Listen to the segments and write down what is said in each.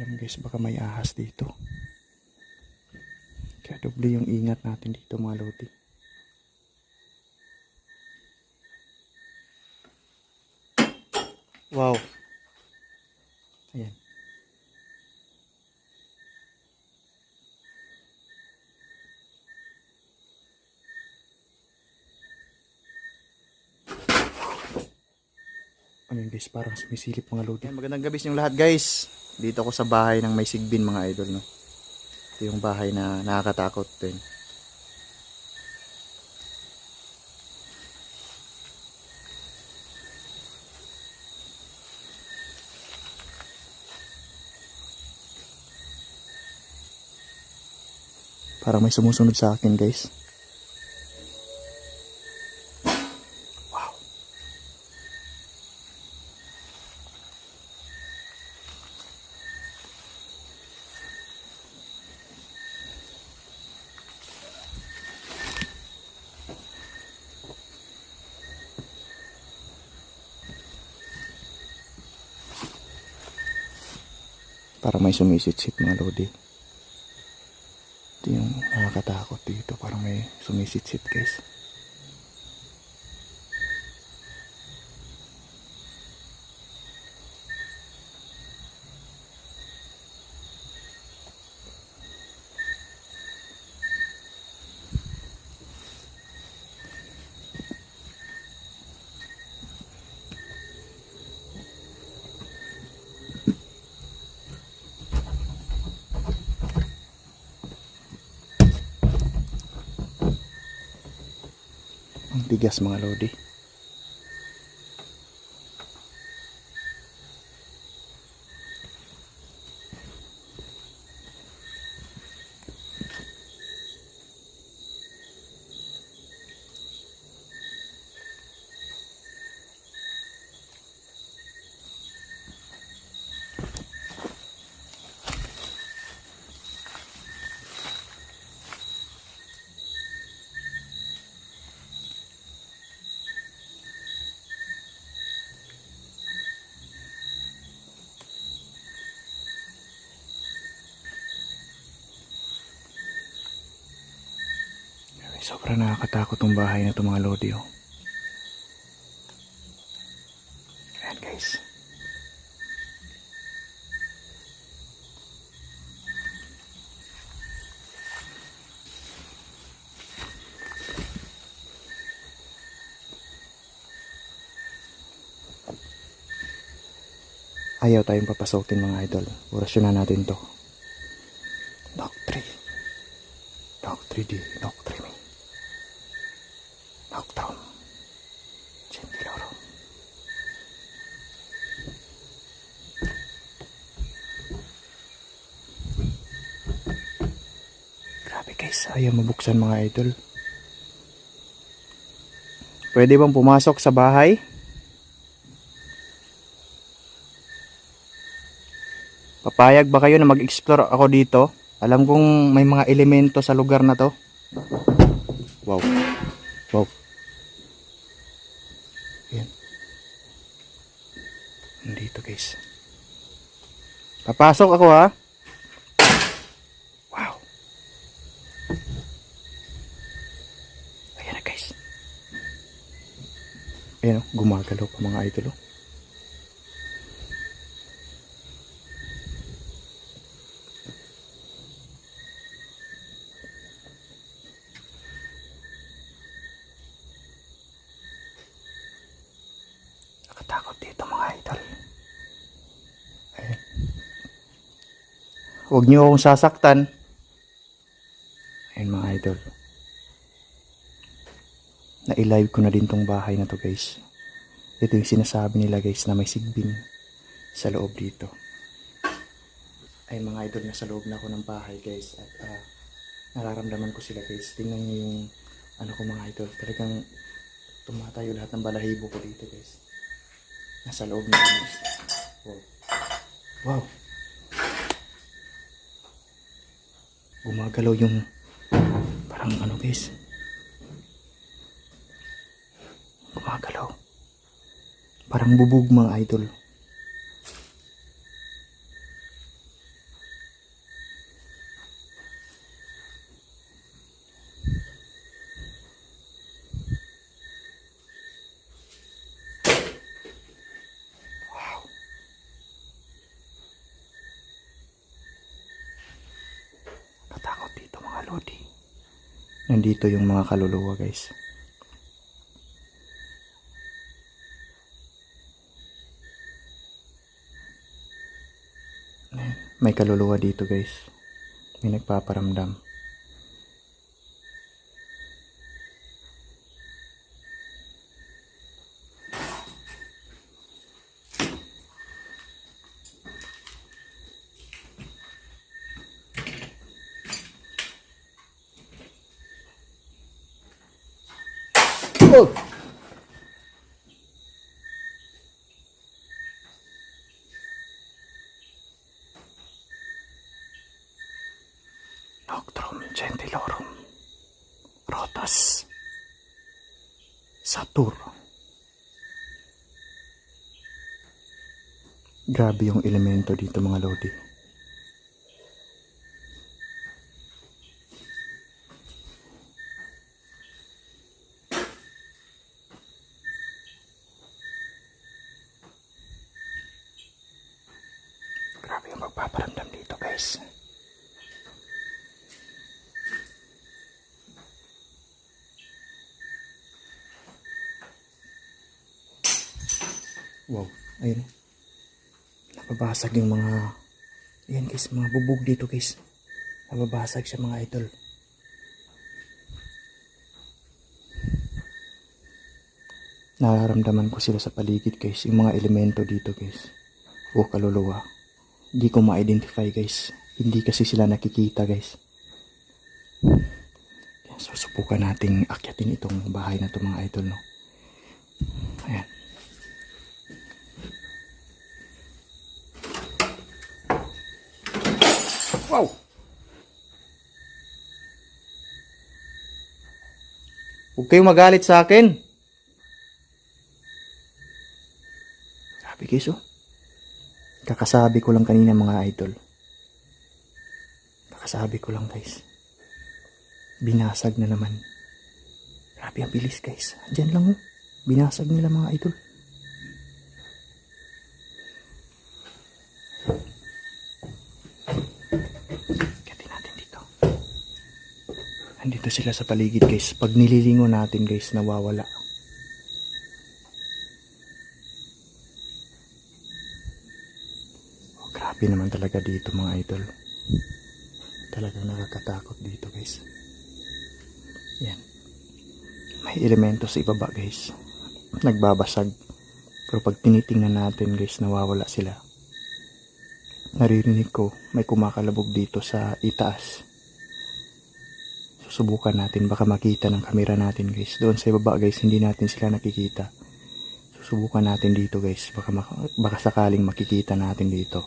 alam guys, baka may ahas dito. Kaya doble yung ingat natin dito mga lodi. Wow. Ayan. Ano yun guys, parang sumisilip mga lodi. Magandang gabi sa lahat guys. Dito ako sa bahay ng may sigbin mga idol no. Ito yung bahay na nakakatakot din. Parang may sumusunod sa akin guys. Parang may sumisit-sit mga lodi. Ito yung nakakatakot dito. Parang may sumisit-sit guys. Ang tigas mga lodi. Sobrang nakakatakot tong bahay na to mga lodi oh. Ayan guys. Ayaw tayong papasokin mga idol. Orasyon na natin to. Knock 3. Knock 3D. Knock 3 me. Knockdown. Chintiloro. Grabe guys, ayaw mabuksan mga idol. Pwede bang pumasok sa bahay? Papayag ba kayo na mag-explore ako dito? Alam kong may mga elemento sa lugar na to. Wow. Wow. Ayan. Nandito guys. Papasok ako ha. Wow. Ayan na guys. Ayan o, gumagalaw pa mga idol oh. o. Nakatakot dito mga idol. Ayan. Huwag niyo akong sasaktan. Ayan mga idol. Na-live ko na din tong bahay na to guys. Ito yung sinasabi nila guys na may sigbin sa loob dito. Ay mga idol, nasa loob na ako ng bahay guys. At ah, nararamdaman ko sila guys. Tingnan niyo yung ano ko mga idol. Talagang tumatayo lahat ng balahibo ko dito guys. Nasa loob na kami. Wow. Wow. Gumagalaw yung parang ano guys. gumagalaw. Parang bubog mga idol. nandito yung mga kaluluwa guys May kaluluwa dito guys. May nagpaparamdam. Oh! Grabe yung elemento dito mga lodi. Grabe yung magpaparamdam dito guys. Wow, ayun. Nababasag yung mga... Ayan guys, mga bubog dito guys. Nababasag siya mga idol. Nararamdaman ko sila sa paligid guys. Yung mga elemento dito guys. O kaluluwa. Hindi ko ma-identify guys. Hindi kasi sila nakikita guys. Susubukan nating akyatin itong bahay na to mga idol no. Wow! Huwag kayong magalit sa akin. Sabi guys oh. Kakasabi ko lang kanina mga idol. Kakasabi ko lang guys. Binasag na naman. Grabe ang bilis guys. Diyan lang oh. Binasag nila mga idol. Kati natin dito. Andito sila sa paligid guys. Pag nililingo natin guys, nawawala. Oh, grabe naman talaga dito mga idol. Talagang nakakatakot dito guys. Yan. May elemento sa ibaba guys. Nagbabasag. Pero pag tinitingnan natin guys, nawawala sila. Naririnig ko, may kumakalabog dito sa itaas. Susubukan natin, baka makita ng kamera natin guys. Doon sa ibaba guys, hindi natin sila nakikita. Susubukan natin dito guys, baka, baka sakaling makikita natin dito.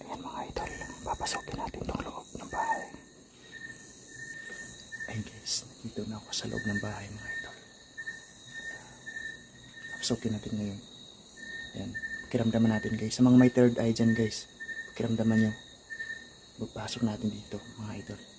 Ayan mga idol, papasukin natin tong loob ng bahay. Ayun guys, nandito na ako sa loob ng bahay mga idol. Papasukin natin ngayon. Ayan, pakiramdaman natin guys. Sa mga may third eye dyan guys, pakiramdaman nyo. Magpasok natin dito mga idol.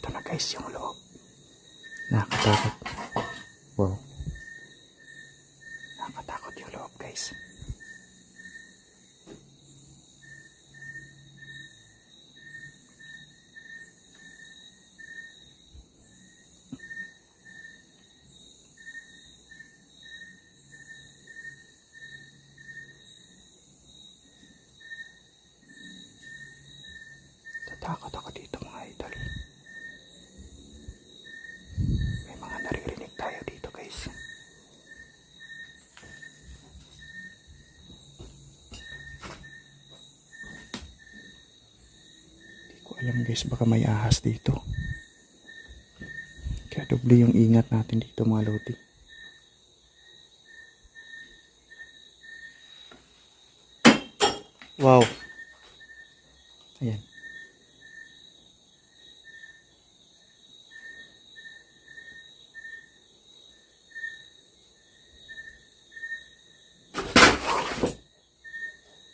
Ito na guys yung loob. Nakakatakot. Wow. Nakakatakot yung loob guys. Tatakot ako dito mga idol. May mga naririnig tayo dito guys. Hindi ko alam guys baka may ahas dito. Kaya doble yung ingat natin dito mga lodi. Wow. Ayan.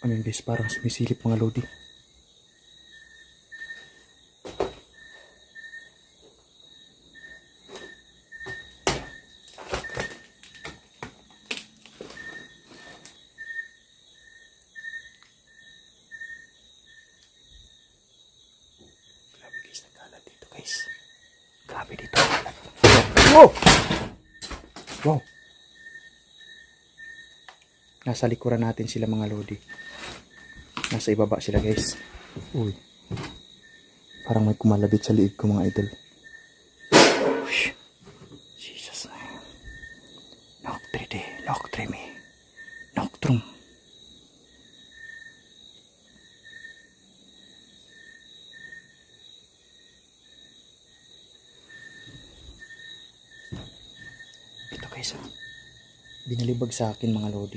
Ano yun guys, parang sumisilip mga lodi. Grabe guys, nagkalat dito guys. Grabe dito. nagkalat. Wow! Wow! Nasa likuran natin sila mga lodi. Nasa ibaba sila guys. Uy. Parang may kumalabit sa liig ko mga idol. Jesus. Noctride, noctrime, noctrum. Ito guys ah. Binalibag sa akin mga lodi.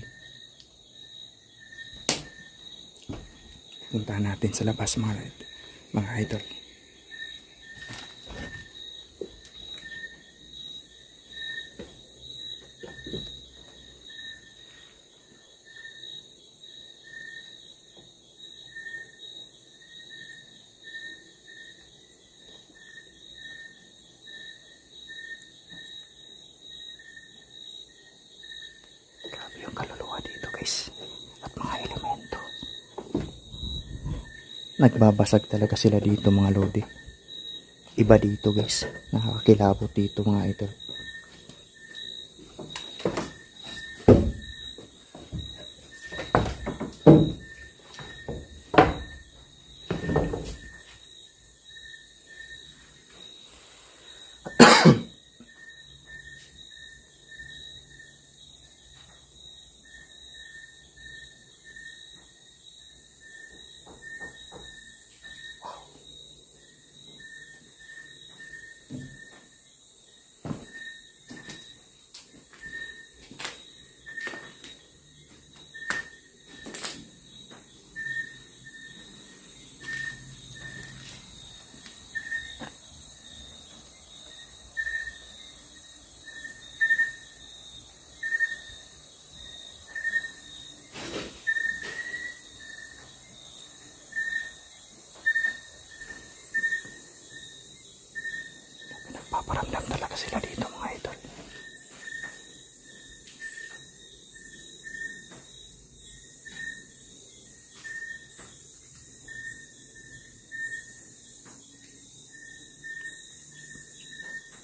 Puntahan natin sa labas mga, mga idol. Grabe yung kaluluwa dito guys. At mga elemento. Nagbabasag talaga sila dito mga lodi. Iba dito guys. Nakakakilabot dito mga idol.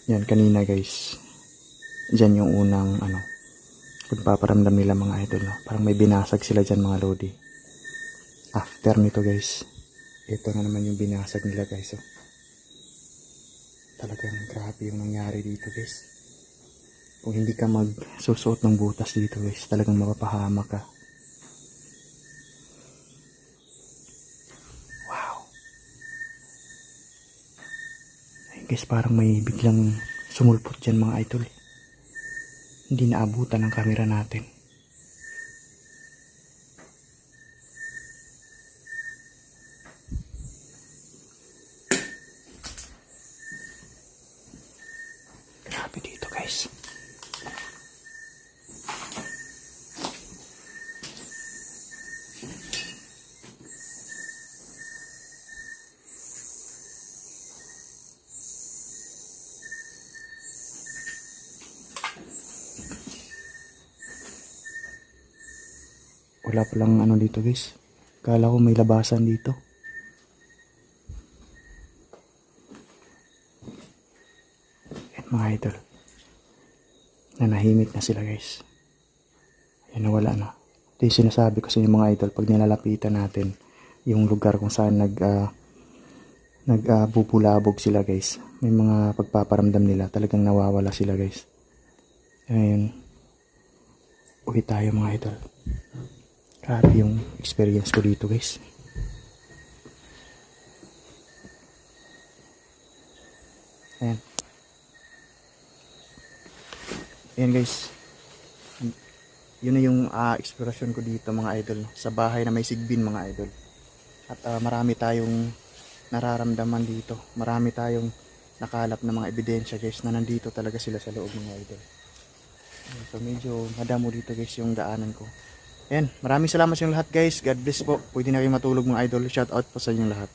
Yan kanina guys. Diyan yung unang ano pagpaparamdam nila mga idol no. Parang may binasag sila diyan mga lodi. After nito guys. Ito na naman yung binasag nila guys. Oh. Talagang grabe yung nangyari dito guys. Kung hindi ka magsusuot ng butas dito guys, talagang mapapahama ka. Guys, parang may biglang sumulpot dyan mga idol. Hindi naabutan ng camera natin. Grabe dito guys. Wala palang ano dito guys. Kala ko may labasan dito. Yan mga idol. Nanahimik na sila guys. Yan nawala na. Ito yung sinasabi ko sa inyo mga idol pag nilalapitan natin yung lugar kung saan nag uh, nag ah, bubulabog sila guys. May mga pagpaparamdam nila. Talagang nawawala sila guys. Ayun. Uwi tayo mga idol. Grabe yung experience ko dito guys. Ayan. Ayan guys. Yun na yung ah, exploration ko dito mga idol. Sa bahay na may sigbin mga idol. At ah, marami tayong nararamdaman dito. Marami tayong nakalap na mga ebidensya guys na nandito talaga sila sa loob mga idol. So medyo madamo dito guys yung daanan ko. Ayan, maraming salamat sa inyong lahat guys. God bless po. Pwede na kayo matulog mga idol. Shout out po sa inyong lahat.